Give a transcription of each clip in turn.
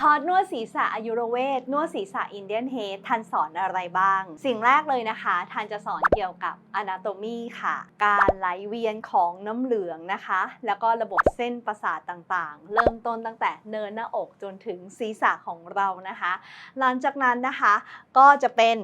คอร์สนวดศีรษะอายุรเวทนวดศีรษะอินเดียนเฮดทันสอนอะไรบ้าง สิ่งแรกเลยนะคะ ทันจะสอนเกี่ยวกับ Anatomy ค่ะ การไหลเวียนของน้ำเหลืองนะคะ แล้วก็ระบบเส้นประสาทต่างๆ เริ่มต้นตั้งแต่เนินหน้าอกจนถึงศีรษะของเรานะคะ หลังจากนั้นนะคะก็จะเป็น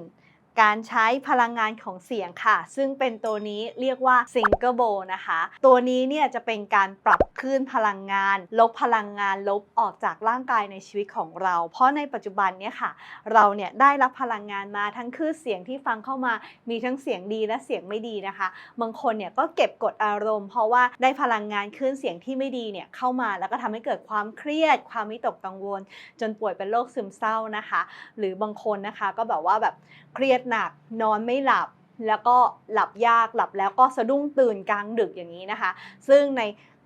การใช้พลังงานของเสียงค่ะ ซึ่งเป็นตัวนี้เรียกว่า s i n g l e b o w นะคะ ตัวนี้เนี่ยจะเป็นการปรับคลื่นพลังงาน ลบพลังงานลบออกจากร่างกายในชีวิตของเรา เพราะในปัจจุบันเนี่ยค่ะ เราเนี่ยได้รับพลังงานมาทั้งคลื่นเสียงที่ฟังเข้ามา มีทั้งเสียงดีและเสียงไม่ดีนะคะ บางคนเนี่ยก็เก็บกดอารมณ์ เพราะว่าได้พลังงานคลื่นเสียงที่ไม่ดีเนี่ยเข้ามาแล้วก็ทำให้เกิดความเครียด ความวิตกกังวล จนป่วยเป็นโรคซึมเศร้านะคะ หรือบางคนนะคะก็แบบว่าแบบเครียดหนัก นอนไม่หลับ แล้วก็หลับยากหลับแล้วก็สะดุ้งตื่นกลางดึกอย่างนี้นะคะ ซึ่งใน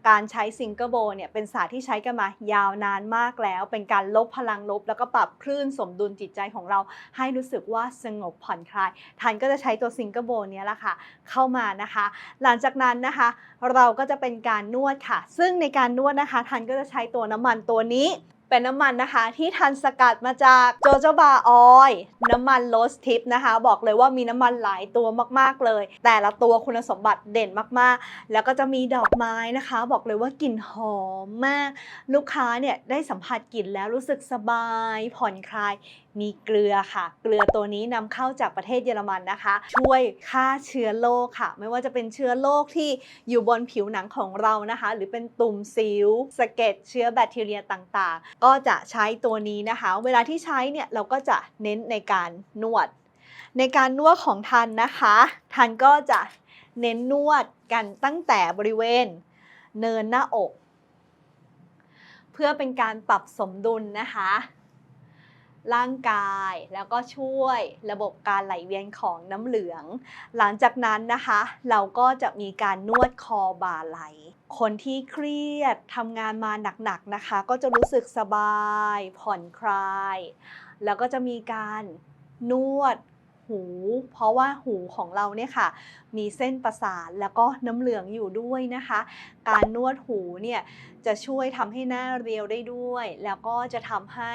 การใช้ซิงเกิลโบเนี่ยเป็นศาสตร์ที่ใช้กันมายาวนานมากแล้ว เป็นการลบพลังลบ แล้วก็ปรับคลื่นสมดุลจิตใจของเราให้รู้สึกว่าสงบผ่อนคลายทันก็จะใช้ตัวซิงเกิลโบเนี้ยแหละค่ะเข้ามานะคะ หลังจากนั้นนะคะ เราก็จะเป็นการนวดค่ะ ซึ่งในการนวดนะคะทันก็จะใช้ตัวน้ำมันตัวนี้ เป็นน้ำมันนะคะ ที่ทันสกัดมาจากโจโจบาออยน้ำมันโรสทิปนะคะ บอกเลยว่ามีน้ำมันหลายตัวมากๆเลย แต่ละตัวคุณสมบัติเด่นมากๆ แล้วก็จะมีดอกไม้นะคะ บอกเลยว่ากลิ่นหอมมาก ลูกค้าเนี่ยได้สัมผัสกลิ่นแล้วรู้สึกสบาย ผ่อนคลายมีเกลือค่ะ เกลือตัวนี้นำเข้าจากประเทศเยอรมันนะคะ ช่วยฆ่าเชื้อโรคค่ะ ไม่ว่าจะเป็นเชื้อโรคที่อยู่บนผิวหนังของเรานะคะ หรือเป็นตุ่มสิวสะเก็ดเชื้อแบคทีเรียต่างๆก็จะใช้ตัวนี้นะคะ เวลาที่ใช้เนี่ยเราก็จะเน้นในการนวด ในการนวดของทันนะคะ ทันก็จะเน้นนวดกันตั้งแต่บริเวณเนินหน้าอก เพื่อเป็นการปรับสมดุลนะคะ ร่างกาย แล้วก็ช่วยระบบการไหลเวียนของน้ำเหลือง หลังจากนั้นนะคะ เราก็จะมีการนวดคอบ่าไหล คนที่เครียดทำงานมาหนักๆนะคะ ก็จะรู้สึกสบาย ผ่อนคลาย แล้วก็จะมีการนวด หู เพราะว่าหูของเราเนี่ยค่ะ มีเส้นประสาทแล้วก็น้ำเหลืองอยู่ด้วยนะคะ การนวดหูเนี่ยจะช่วยทำให้หน้าเรียวได้ด้วย แล้วก็จะทำให้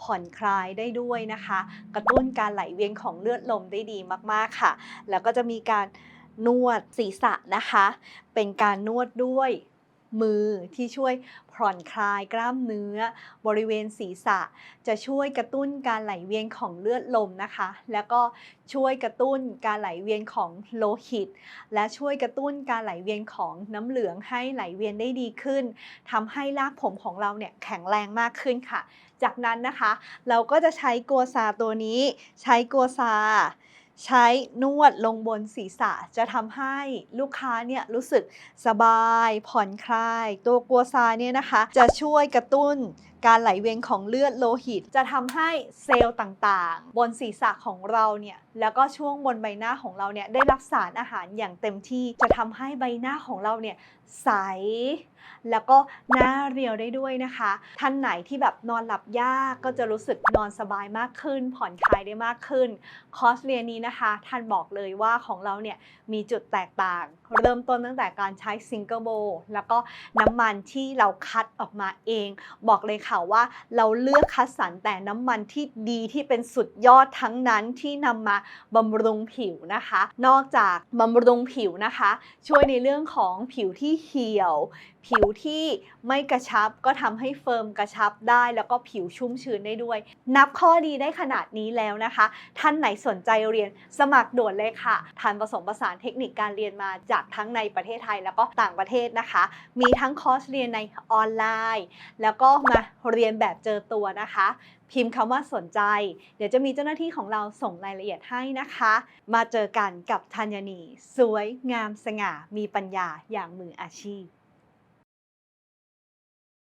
ผ่อนคลายได้ด้วยนะคะ กระตุ้นการไหลเวียนของเลือดลมได้ดีมากๆค่ะ แล้วก็จะมีการนวดศีรษะนะคะ เป็นการนวดด้วย มือที่ช่วยผ่อนคลายกล้ามเนื้อ บริเวณศีรษะ จะช่วยกระตุ้นการไหลเวียนของเลือดลมนะคะ แล้วก็ช่วยกระตุ้นการไหลเวียนของโลหิต และช่วยกระตุ้นการไหลเวียนของน้ำเหลืองให้ไหลเวียนได้ดีขึ้นทำให้รากผมของเราเนี่ยแข็งแรงมากขึ้นค่ะ จากนั้นนะคะ เราก็จะใช้กัวซาตัวนี้ ใช้กัวซา ใช้นวดลงบนศีรษะจะทำให้ลูกค้าเนี่ยรู้สึกสบายผ่อนคลาย ตัวกัวซาเนี่ยนะคะ จะช่วยกระตุ้นการไหลเวียนของเลือดโลหิต จะทำให้เซลล์ต่างๆ บนศีรษะของเราเนี่ย แล้วก็ช่วงบนใบหน้าของเราเนี่ยได้รับสารอาหารอย่างเต็มที่จะทำให้ใบหน้าของเราเนี่ยใส แล้วก็หน้าเรียวได้ด้วยนะคะ ท่านไหนที่แบบนอนหลับยากก็จะรู้สึกนอนสบายมากขึ้น ผ่อนคลายได้มากขึ้น คอร์สเรียนนี้นะคะ ท่านบอกเลยว่าของเราเนี่ยมีจุดแตกต่าง เริ่มต้นตั้งแต่การใช้ซิงเกิลโบแล้วก็น้ำมันที่เราคัดออกมาเอง บอกเลยค่ะว่าเราเลือกคัดสรรแต่น้ำมันที่ดีที่เป็นสุดยอดทั้งนั้นที่นำมาบำรุงผิวนะคะ นอกจากบำรุงผิวนะคะ ช่วยในเรื่องของผิวที่เหี่ยว ผิวที่ไม่กระชับก็ทำให้เฟิร์มกระชับได้ แล้วก็ผิวชุ่มชื้นได้ด้วย นับข้อดีได้ขนาดนี้แล้วนะคะ ท่านไหนสนใจเรียนสมัครด่วนเลยค่ะทันผสมผสานเทคนิคการเรียนมาจากทั้งในประเทศไทยแล้วก็ต่างประเทศนะคะ มีทั้งคอร์สเรียนในออนไลน์ แล้วก็มาเรียนแบบเจอตัวนะคะพิมพ์คำว่าสนใจ เดี๋ยวจะมีเจ้าหน้าที่ของเราส่งรายละเอียดให้นะคะ มาเจอกันกับธัญนี สวยงามสง่า มีปัญญาอย่างมืออาชีพ